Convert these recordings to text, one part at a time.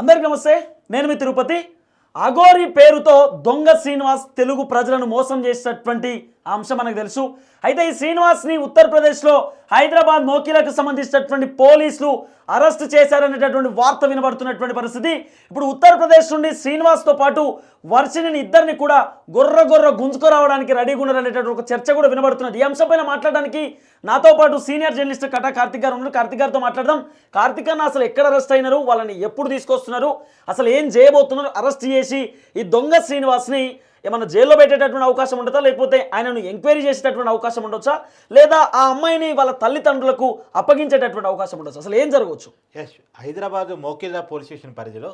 అందరికి నమస్తే నేను మీ తిరుపతి. అఘోరి పేరుతో దొంగ శ్రీనివాస్ తెలుగు ప్రజలను మోసం చేసినటువంటి ఆ అంశం మనకు తెలుసు. అయితే ఈ శ్రీనివాస్ని ఉత్తరప్రదేశ్లో హైదరాబాద్ మోకిలకు సంబంధించినటువంటి పోలీసులు అరెస్ట్ చేశారనేటటువంటి వార్త వినబడుతున్నటువంటి పరిస్థితి. ఇప్పుడు ఉత్తరప్రదేశ్ నుండి శ్రీనివాస్తో పాటు వర్షిని ఇద్దరిని కూడా గొర్ర గొర్ర గుంజుకురావడానికి రెడీగా ఉన్నారనేటటువంటి ఒక చర్చ కూడా వినబడుతున్నది. ఈ అంశంపైన మాట్లాడడానికి నాతో పాటు సీనియర్ జర్నలిస్ట్ కటా కార్తిక్ గారు ఉన్నారు. కార్తిక్ గారితో మాట్లాడదాం. కార్తిక్ అన్న అసలు ఎక్కడ అరెస్ట్ అయినారు? వాళ్ళని ఎప్పుడు తీసుకొస్తున్నారు? అసలు ఏం చేయబోతున్నారు? అరెస్ట్ చేసి ఈ దొంగ శ్రీనివాస్ని ఏమన్నా జైల్లో పెట్టేటటువంటి అవకాశం ఉంటుందా లేకపోతే ఆయనను ఎంక్వైరీ చేసేటటువంటి అవకాశం ఉండొచ్చా? లేదా ఆ అమ్మాయిని వాళ్ళ తల్లిదండ్రులకు అప్పగించేటటువంటి అవకాశం ఉండొచ్చు? అసలు ఏం జరగవచ్చు? హైదరాబాద్ మోకిల్లా పోలీస్ స్టేషన్ పరిధిలో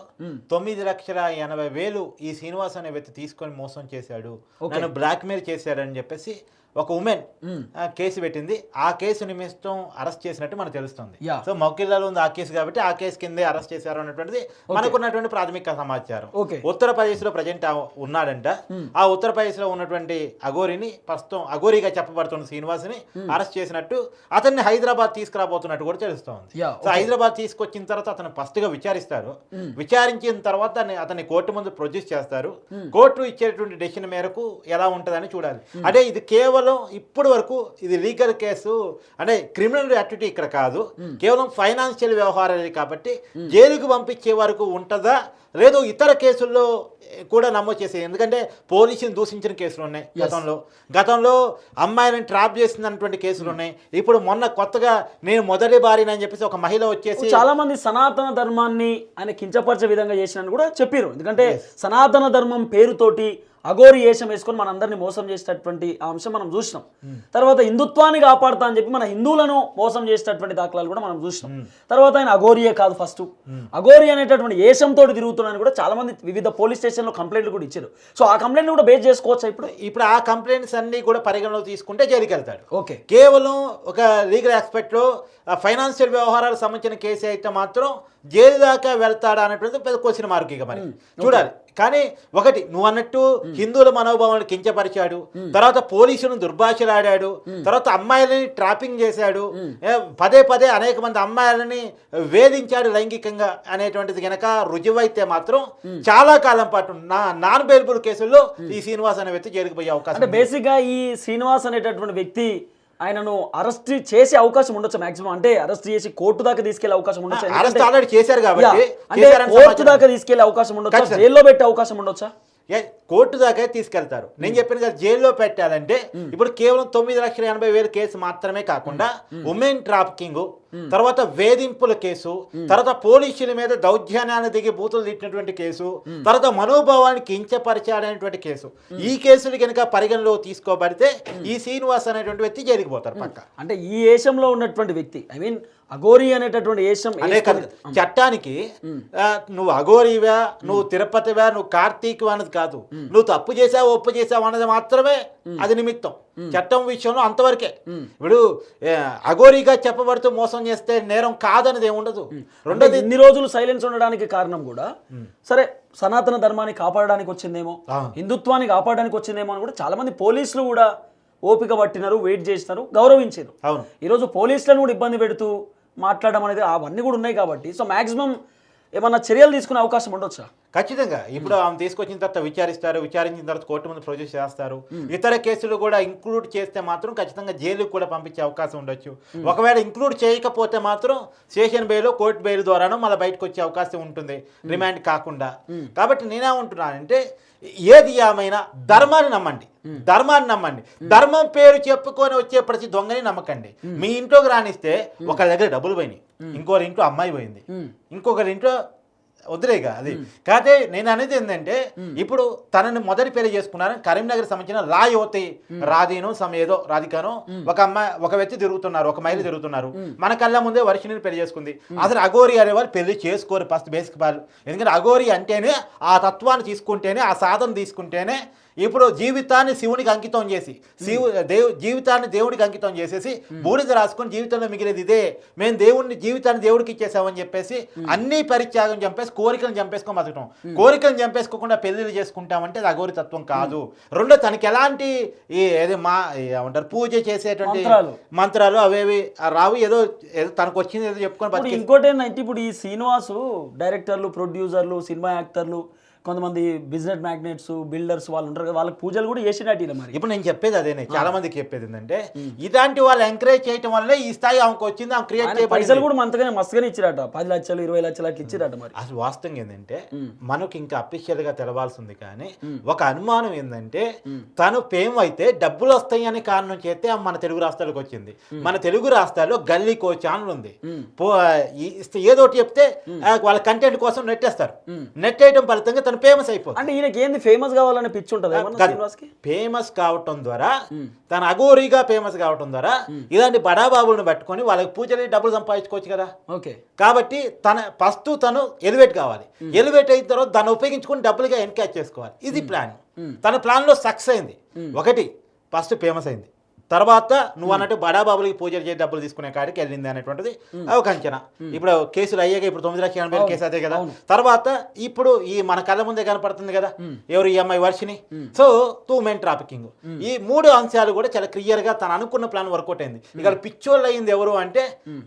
తొమ్మిది లక్షల ఎనభై వేలు ఈ శ్రీనివాస్ అనే వ్యక్తి తీసుకొని మోసం చేశాడు. నన్ను బ్లాక్మెయిల్ చేశాడని చెప్పేసి ఒక ఉమెన్ కేసు పెట్టింది. ఆ కేసు నిమిత్తం అరెస్ట్ చేసినట్టు మనకు తెలుస్తుంది. సో మోకిల్లాలో ఉంది ఆ కేసు కాబట్టి ఆ కేసు కిందే అరెస్ట్ చేశారు అన్నటువంటిది మనకున్నటువంటి ప్రాథమిక సమాచారం. ఉత్తరప్రదేశ్లో ప్రజెంట్ ఉన్నాడంట. ఆ ఉత్తరప్రదేశ్లో ఉన్నటువంటి అఘోరిని ప్రస్తుతం అఘోరిగా చెప్పబడుతున్న శ్రీనివాస్ని అరెస్ట్ చేసినట్టు అతన్ని హైదరాబాద్ తీసుకురాబోతున్నట్టు కూడా తెలుస్తోంది. సో హైదరాబాద్ తీసుకొచ్చిన తర్వాత అతను ఫస్ట్గా విచారిస్తారు విచారించిన తర్వాత అతన్ని- కోర్టు ముందు ప్రొడ్యూస్ చేస్తారు. కోర్టు ఇచ్చేటువంటి డెసిషన్ మేరకు ఎలా ఉంటుందని చూడాలి. అంటే ఇది కేవలం ఇప్పటి వరకు ఇది లీగల్ కేసు అంటే క్రిమినల్ యాక్టివిటీ ఇక్కడ కాదు. కేవలం ఫైనాన్షియల్ వ్యవహారాలు కాబట్టి జైలుకు పంపించే వరకు ఉంటుందా? లేదు ఇతర కేసుల్లో కూడా నమోదు చేసే ఎందుకంటే పోలీసుని దూషించిన కేసులు ఉన్నాయి గతంలో. గతంలో అమ్మాయిలను ట్రాప్ చేసినటువంటి కేసులు ఉన్నాయి. ఇప్పుడు మొన్న కొత్తగా నేను మొదటి భార్యని అని చెప్పేసి ఒక మహిళ వచ్చేసి చాలా మంది సనాతన ధర్మాన్ని ఆయన కించపరిచే విధంగా చేసినని కూడా చెప్పారు ఎందుకంటే సనాతన ధర్మం పేరుతోటి అఘోరి వేషం వేసుకొని మనందరినీ మోసం చేసేటటువంటి ఆ అంశం మనం చూసినాం. తర్వాత హిందుత్వాన్ని కాపాడుతా అని చెప్పి మన హిందువులను మోసం చేసేటటువంటి దాఖలాలు కూడా మనం చూసినాం. తర్వాత ఆయన అఘోరియే కాదు ఫస్ట్. అఘోరి అనేటటువంటి ఏషంతో తిరుగుతున్నాను కూడా చాలా మంది వివిధ పోలీస్ స్టేషన్లో కంప్లైంట్లు కూడా ఇచ్చారు. సో ఆ కంప్లైంట్ కూడా బేస్ చేసుకోవచ్చా ఇప్పుడు? ఇప్పుడు ఆ కంప్లైంట్స్ అన్ని కూడా పరిగణలోకి తీసుకుంటే జైలుకి వెళ్తాడు ఓకే. కేవలం ఒక లీగల్ ఆస్పెక్ట్లో ఫైనాన్షియల్ వ్యవహారాలకు సంబంధించిన కేసు అయితే మాత్రం జైలు దాకా వెళ్తాడా అనేటువంటి పెద్ద క్వశ్చన్ మార్క్ ఇక మరి. చూడాలి. కానీ ఒకటి నువ్వు అన్నట్టు హిందువుల మనోభావాలను కించపరిచాడు. తర్వాత పోలీసులను దుర్భాషలాడాడు. తర్వాత అమ్మాయిలని ట్రాపింగ్ చేశాడు. పదే పదే అనేక మంది అమ్మాయిలని వేధించాడు లైంగికంగా అనేటువంటిది గనక రుజువైతే మాత్రం చాలా కాలం పాటు నా నాన్ బెయిలబుల్ కేసుల్లో ఈ శ్రీనివాస్ అనే వ్యక్తి జైలుకు పోయే అవకాశం అంటే బేసిక్గా ఈ శ్రీనివాస్ అనేటటువంటి వ్యక్తి ఆయనను అరెస్ట్ చేసే అవకాశం ఉండొచ్చు మాక్సిమం అంటే అరెస్ట్ చేసి కోర్టు దాకా తీసుకెళ్ళే అవకాశం ఉండొచ్చు. ఆల్రెడీ చేశారు కాబట్టి అంటే కోర్టు. దాకా తీసుకెళ్ళే అవకాశం ఉండొచ్చా. జైల్లో పెట్టే అవకాశం ఉండొచ్చా? కోర్టు దాకా తీసుకెళ్తారు. నేను చెప్పాను కదా జైల్లో పెట్టాలంటే ఇప్పుడు కేవలం తొమ్మిది లక్షల ఎనభై వేల కేసు మాత్రమే కాకుండా ఉమెన్ ట్రాఫికింగ్ తర్వాత వేధింపుల కేసు తర్వాత పోలీసుల మీద దౌర్జన్యాన్ని దిగి బూతులు తిట్టినటువంటి కేసు తర్వాత మనోభావాన్ని కించపరిచాడనేటువంటి కేసు. ఈ కేసులు కనుక పరిగణలో తీసుకోబడితే ఈ శ్రీనివాస్ అనేటువంటి వ్యక్తి జైలుకి పోతారు పక్క. అంటే ఈ ఏషంలో ఉన్నటువంటి వ్యక్తి ఐ మీన్ అఘోరి అనేటటువంటి అదే కాదు చట్టానికి నువ్వు అఘోరివా నువ్వు తిరుపతివా నువ్వు కార్తీక్ అన్నది కాదు. నువ్వు తప్పు చేసావు ఒప్పు చేసావు అన్నది మాత్రమే అది నిమిత్తం. చట్టం విషయంలో అంతవరకే. ఇప్పుడు అఘోరిగా చెప్పబడుతూ మోసం చేస్తే నేరం కాదనేది ఏముండదు. రెండోది ఇన్ని రోజులు సైలెన్స్ ఉండడానికి కారణం కూడా సరే సనాతన ధర్మాన్ని కాపాడడానికి వచ్చిందేమో. హిందుత్వాన్ని కాపాడడానికి వచ్చిందేమో అని కూడా చాలా మంది పోలీసులు కూడా ఓపిక పట్టినారు వెయిట్ చేసినారు గౌరవించారు అవును. ఈరోజు పోలీసులను కూడా ఇబ్బంది పెడుతూ మాట్లాడడం అనేది అవన్నీ కూడా ఉన్నాయి కాబట్టి సో మాక్సిమం ఏమన్నా చర్యలు తీసుకునే అవకాశం ఉండొచ్చా? ఖచ్చితంగా. ఇప్పుడు ఆమె తీసుకొచ్చిన తర్వాత విచారిస్తారు. విచారించిన తర్వాత కోర్టు ముందు ప్రొడ్యూస్ చేస్తారు. ఇతర కేసులు కూడా ఇంక్లూడ్ చేస్తే మాత్రం ఖచ్చితంగా జైలుకు కూడా పంపించే అవకాశం ఉండొచ్చు. ఒకవేళ ఇంక్లూడ్ చేయకపోతే మాత్రం స్టేషన్ బెయిల్ కోర్టు బెయిల్ ద్వారానో మళ్ళీ బయటకు వచ్చే అవకాశం ఉంటుంది. రిమాండ్ కాకుండా. కాబట్టి నేనేమంటున్నానంటే ఏది ఏమైనా ధర్మాన్ని నమ్మండి. ధర్మాన్ని నమ్మండి. ధర్మం పేరు చెప్పుకొని వచ్చే ప్రతి దొంగని నమ్మకండి. మీ ఇంట్లోకి రానిస్తే ఒకరి దగ్గర డబ్బులు పోయినాయి. ఇంకొకరి ఇంట్లో అమ్మాయి పోయింది. ఇంకొకరి ఇంట్లో వదిలేగా అది. కాకపోతే నేను అనేది ఏంటంటే ఇప్పుడు తనని మొదటి పెళ్ళి చేసుకున్నారని కరీంనగర్ సంబంధించిన లా యువతి రాధీను సమ ఏదో రాధికాను ఒక అమ్మాయి ఒక వ్యక్తి తిరుగుతున్నారు ఒక మహిళ తిరుగుతున్నారు. మన కళ్ళ ముందే వర్షిని పెళ్ళి చేసుకుంది. అసలు అఘోరి అనేవారు పెళ్ళి చేసుకోరు ఫస్ట్ బేసిక్ వాళ్ళు ఎందుకంటే అఘోరి అంటేనే ఆ తత్వాన్ని తీసుకుంటేనే ఆ సాధన తీసుకుంటేనే ఇప్పుడు జీవితాన్ని శివునికి అంకితం చేసి శివు దేవు జీవితాన్ని దేవుడికి అంకితం చేసేసి బూడిద రాసుకొని జీవితంలో మిగిలేది ఇదే. మేము దేవుడిని జీవితాన్ని దేవుడికి ఇచ్చేసామని చెప్పేసి అన్ని పరిత్యాగం చంపేసి కోరికలను చంపేసుకొని బతకటం. కోరికలను చంపేసుకోకుండా పెళ్ళిళ్ళు చేసుకుంటామంటే అది అఘోరి తత్వం కాదు. రెండో తనకి ఎలాంటి ఈ ఏది మా ఏమంటారు పూజ చేసేటువంటి మంత్రాలు. అవేవి రావు. ఏదో ఏదో తనకు వచ్చింది ఏదో చెప్పుకొని ఇంకోటి ఏంటంటే ఇప్పుడు ఈ శ్రీనివాసు డైరెక్టర్లు ప్రొడ్యూసర్లు సినిమా యాక్టర్లు కొంతమంది బిజినెస్ మ్యాగ్నెట్స్ బిల్డర్స్ వాళ్ళు ఉంటారు వాళ్ళకి పూజలు కూడా చేసినట్టు మరి. ఇప్పుడు నేను చెప్పేది అదేనే చాలా మందికి చెప్పేది ఏంటంటే ఇలాంటి వాళ్ళు ఎంకరేజ్ చేయటం వల్లే ఈ స్థాయి ఆమెకు వచ్చింది ఆమె క్రియేట్ చేయబడింది. పైసలు కూడా మంతగానే మస్తుగానే ఇచ్చిరట పది లక్షలు ఇరవై లక్షలు అట్లా ఇచ్చిరట మరి. అసలు వాస్తవం ఏంటంటే మనకు ఇంకా అఫీషియల్గా తెలవాల్సింది కానీ ఒక అనుమానం ఏంటంటే తను ఫేమ్ అయితే డబ్బులు వస్తాయి అనే కారణం చేస్తే మన తెలుగు రాష్ట్రాలకు వచ్చింది. మన తెలుగు రాష్ట్రాల్లో గల్లీ కో ఛానల్ ఉంది. పో ఈ- ఇస్తే ఏదో ఒకటి చెప్తే వాళ్ళ కంటెంట్ కోసం నెట్టేస్తారు నెట్టేయడం ఫలితంగా తను ఫేమస్ అయిపోతుంది అంటే ఈయనకి ఏంది ఫేమస్ కావాలనే పిచ్చి ఉంటుంది? ఫేమస్ కావటం ద్వారా తన అఘోరీగా ఫేమస్ కావటం ద్వారా ఇలాంటి బడాబాబులను పట్టుకొని వాళ్ళకి పూజలు డబ్బులు సంపాదించుకోవచ్చు కదా? ఓకే. కాబట్టి తన ఫస్ట్ తను ఎలివేట్ కావాలి. ఎలివేట్ అయిన తర్వాత దాన్ని ఉపయోగించుకొని డబ్బులుగా ఎన్కాచ్ చేసుకోవాలి. ఇది ప్లాన్ తన ప్లాన్లో సక్సెస్ అయింది. ఒకటి ఫస్ట్ ఫేమస్ అయింది. తర్వాత నువ్వు అన్నట్టు బడాబాబులకి పూజలు చేసి డబ్బులు తీసుకునే కాడికి వెళ్ళింది అనేటువంటిది ఒక అంచనా. ఇప్పుడు కేసులు అయ్యాక ఇప్పుడు తొమ్మిది లక్షల ఎనభై కేసు అదే కదా. తర్వాత ఇప్పుడు ఈ మన కళ్ళ ముందే కనపడుతుంది కదా. ఎవరు ఈ అమ్మాయి Varshini so two men trafficking ఈ మూడు అంశాలు కూడా చాలా క్లియర్గా తను అనుకున్న ప్లాన్ వర్కౌట్ అయింది. ఇక్కడ పిచ్చోళ్ళు అయింది ఎవరు అంటే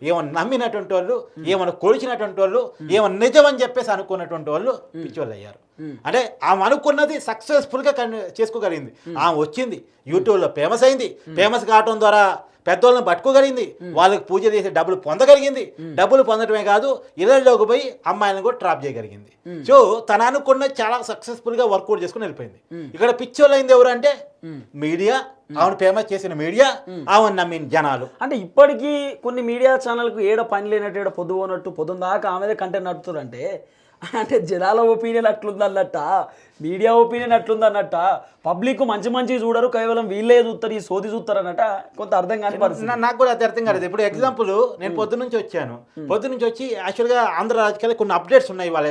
ఏమన్నా నమ్మినటువంటి వాళ్ళు ఏమన్నా కొలిచినటువంటి వాళ్ళు ఏమన్నా నిజం అని చెప్పేసి అనుకున్నటువంటి వాళ్ళు పిచ్చోళ్ళు అయ్యారు. అంటే ఆమె అనుకున్నది సక్సెస్ఫుల్గా కన్- చేసుకోగలిగింది. ఆమె వచ్చింది. యూట్యూబ్లో ఫేమస్ అయింది. ఫేమస్ కావటం ద్వారా పెద్దోళ్ళని పట్టుకోగలిగింది. వాళ్ళకి పూజ చేసి డబ్బులు పొందగలిగింది. డబ్బులు పొందడమే కాదు ఇళ్ళలోకి పోయి అమ్మాయిలను కూడా ట్రాప్ చేయగలిగింది. సో తను అనుకున్నది చాలా సక్సెస్ఫుల్గా వర్కౌట్ చేసుకుని వెళ్ళిపోయింది. ఇక్కడ పిచ్చోళ్ళు అయింది ఎవరు అంటే మీడియా ఆమెను ఫేమస్ చేసిన మీడియా ఆమెను నమ్మిన జనాలు. అంటే ఇప్పటికీ కొన్ని మీడియా ఛానల్కు ఏడ పని లేనట్టు ఏడ పొద్దు పోనట్టు పొద్దున్న దాకా ఆమెదే కంటెంట్ నడుపుతారంటే అంటే అంటే జనాల ఒపీనియన్ అట్లుందన్నట్ట? మీడియా ఒపీనియన్ అట్లుందన్నట్ట. పబ్లిక్ మంచి మంచి చూడరు కేవలం వీళ్ళే చూస్తారు ఈ సోది చూస్తారు అన్నట్ట కొంత అర్థం కాని నాకు కూడా అది అర్థం కాలేదు. ఇప్పుడు ఎగ్జాంపుల్ నేను పొద్దు నుంచి వచ్చాను. పొద్దు నుంచి వచ్చి యాక్చువల్గా ఆంధ్ర రాజకీయాలు కొన్ని అప్డేట్స్ ఉన్నాయి వాళ్ళ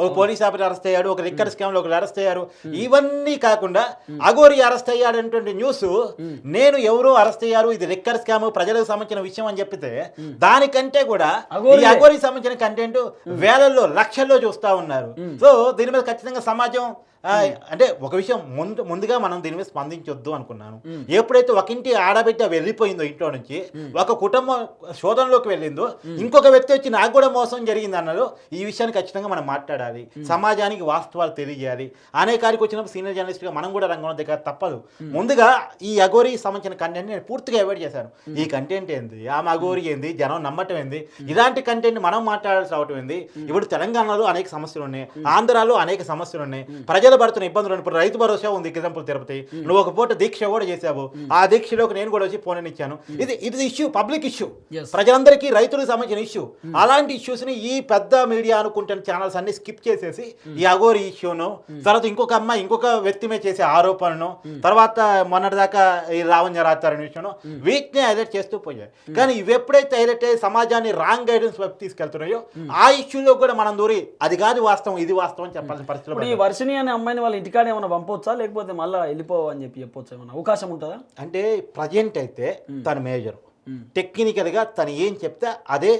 ఒక పోలీస్ ఆఫీసర్ అరెస్ట్ అయ్యాడు ఒక లిక్కర్ స్కామ్లో ఒకరు అరెస్ట్ అయ్యారు. ఇవన్నీ కాకుండా అగోరి అరెస్ట్ అయ్యాడు అనేటువంటి న్యూస్ నేను ఎవరు అరెస్ట్ అయ్యారు ఇది లిక్కర్ స్కామ్ ప్రజలకు సంబంధించిన విషయం అని చెప్పితే దానికంటే కూడా ఈ. అగోరికి సంబంధించిన కంటెంట్ వేలల్లో లక్షల్లో చూస్తా ఉన్నారు. సో దీని మీద ఖచ్చితంగా సమాజం ఆ, అంటే ఒక విషయం ముందు ముందుగా మనం దీని మీద స్పందించొద్దు అనుకున్నాను. ఎప్పుడైతే ఒక ఇంటి ఆడబిడ్డ వెళ్ళిపోయిందో ఇంట్లో నుంచి ఒక కుటుంబం శోధనలోకి వెళ్ళిందో ఇంకొక వ్యక్తి వచ్చి నాకు కూడా మోసం జరిగింది అన్నదో ఈ విషయాన్ని ఖచ్చితంగా మనం మాట్లాడాలి. సమాజానికి వాస్తవాలు తెలియజేయాలి అనే కాడికి వచ్చినప్పుడు సీనియర్ జర్నలిస్ట్గా మనం కూడా రంగంలో దిగ తప్పదు. ముందుగా ఈ అగోరి సంబంధించిన కంటెంట్ నేను పూర్తిగా అవాయిడ్ చేశాను. ఈ కంటెంట్ ఏంది? ఆమె అగోరి ఏంది? జనం నమ్మటం ఏంది? ఇలాంటి కంటెంట్ మనం మాట్లాడాల్సి రావటం ఏంది? ఇప్పుడు తెలంగాణలో అనేక సమస్యలు ఉన్నాయి. ఆంధ్రాలో అనేక సమస్యలు ఉన్నాయి. ప్రజలు పడుతున్న ఇబ్బందులు. ఇప్పుడు రైతు భరోసా ఉంది. ఎగ్జాంపుల్ తిరుపతి. నువ్వు ఒక పూట దీక్ష కూడా చేసావు. ఆ దీక్షలోకి నేను కూడా వచ్చి ఫోన్ ఇచ్చాను. ఇది ఇది ఇష్యూ పబ్లిక్ ఇష్యూ. ప్రజలందరికీ రైతులకు సంబంధించిన ఇష్యూ అలాంటి issues ని ఈ పెద్ద మీడియా అనుకుంటున్న ఛానల్స్ అన్ని స్కిప్ చేసేసి ఈ అగోరి ఇష్యూను తర్వాత ఇంకొక అమ్మాయి ఇంకొక వ్యక్తి మీద చేసే ఆరోపణను తర్వాత మొన్నటిదాకా ఈ లావణ్య రాస్తారనే విషయం వీటిని హైలైట్ చేస్తూ పోయాయి. కానీ ఇవి ఎప్పుడైతే హైలైట్ అయ్యి సమాజాన్ని రాంగ్ గైడెన్స్ వైపు తీసుకెళ్తున్నాయో ఆ ఇష్యూలో కూడా మనం దూరి అది కాదు వాస్తవం ఇది వాస్తవం చెప్పాల్సిన ఈ వర్షిని అనే అమ్మాయిని వాళ్ళ ఇంటికాడ ఏమైనా పంపొచ్చా? లేకపోతే మళ్ళీ వెళ్ళిపో అని చెప్పి చెప్పొచ్చా? ఏమన్నా అవకాశం ఉంటుందా? అంటే ప్రజెంట్ అయితే తన మేజర్. టెక్నికల్గా తను ఏం చెప్తే అదే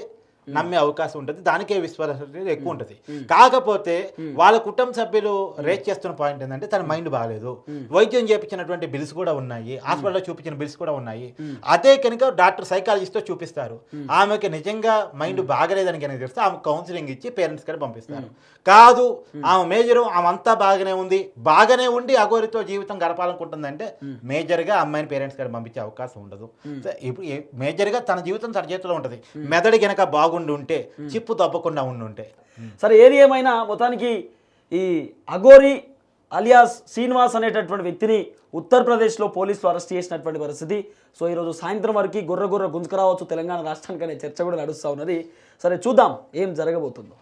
నమ్మే అవకాశం ఉంటుంది. దానికే విశ్వాసం ఎక్కువ ఉంటుంది. కాకపోతే వాళ్ళ కుటుంబ సభ్యులు రేట్ చేస్తున్న పాయింట్ ఏంటంటే తన మైండ్ బాగాలేదు. వైద్యం చేపించినటువంటి బిల్స్ కూడా ఉన్నాయి. హాస్పిటల్లో చూపించిన బిల్స్ కూడా ఉన్నాయి. అదే కనుక డాక్టర్ సైకాలజిస్ట్తో చూపిస్తారు. ఆమెకి నిజంగా మైండ్ బాగలేదని కనుక తెలిస్తే ఆమె కౌన్సిలింగ్ ఇచ్చి పేరెంట్స్ కూడా పంపిస్తారు. కాదు ఆమె మేజర్ ఆమె అంతా బాగానే ఉంది. బాగానే ఉండి అగోరితో జీవితం గడపాలనుకుంటుందంటే మేజర్గా అమ్మాయిని పేరెంట్స్ గారు పంపించే అవకాశం ఉండదు. ఇప్పుడు మేజర్గా తన జీవితం తన చేతిలో ఉంటుంది. మెదడు గనక బాగుండి ఉంటే చిప్పు తప్పకుండా ఉండి ఉంటే సరే ఏది ఏమైనా మొత్తానికి ఈ అగోరి అలియాస్ శ్రీనివాస్ అనేటటువంటి వ్యక్తిని ఉత్తరప్రదేశ్లో పోలీసులు అరెస్ట్ చేసినటువంటి పరిస్థితి. సో ఈరోజు సాయంత్రం వరకు గుర్ర గుర్ర గుంజుకురావచ్చు తెలంగాణ రాష్ట్రానికి అనే చర్చ కూడా నడుస్తూ ఉన్నది. సరే చూద్దాం ఏం జరగబోతుందో.